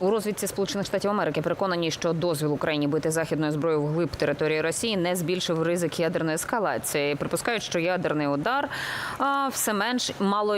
У розвідці Сполучених Штатів Америки переконані, що дозвіл Україні бити західною зброєю вглиб території Росії не збільшив ризик ядерної ескалації. Припускають, що ядерний удар все менш мало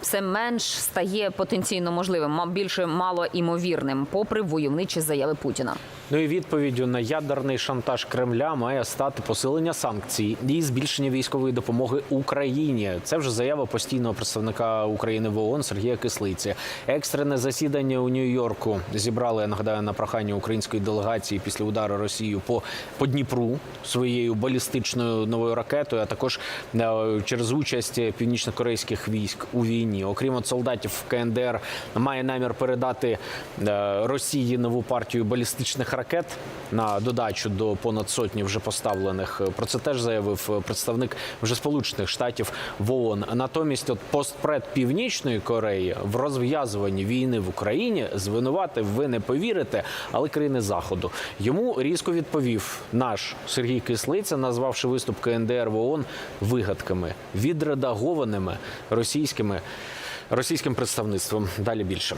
все менш стає потенційно можливим, більше мало імовірним, попри войовничі заяви Путіна. Ну і відповіддю на ядерний шантаж Кремля має стати посилення санкцій і збільшення військової допомоги Україні. Це вже заява постійного представника України в ООН Сергія Кислиці. Екстрене засідання у Нью-Йорку зібрали, я нагадаю, на прохання української делегації після удару Росію по, по Дніпру своєю балістичною новою ракетою, а також е, через участь північно-корейських військ у війні. Окрім от солдатів КНДР має намір передати е, Росії нову партію балістичних ракет на додачу до понад сотні вже поставлених. Про це теж заявив представник вже Сполучених Штатів в ООН. Натомість, от постпред Північної Кореї в розв'язуванні війни в Україні звинуватив, ви не повірите, але країни заходу. Йому різко відповів наш Сергій Кислиця, назвавши виступ КНДР в ООН вигадками, відредагованими російськими російським представництвом. Далі більше.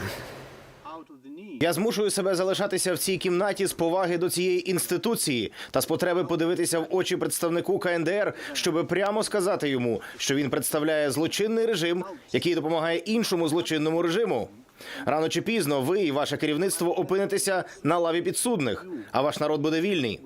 Я змушую себе залишатися в цій кімнаті з поваги до цієї інституції та з потреби подивитися в очі представнику КНДР, щоби прямо сказати йому, що він представляє злочинний режим, який допомагає іншому злочинному режиму. Рано чи пізно ви і ваше керівництво опинитеся на лаві підсудних, а ваш народ буде вільний.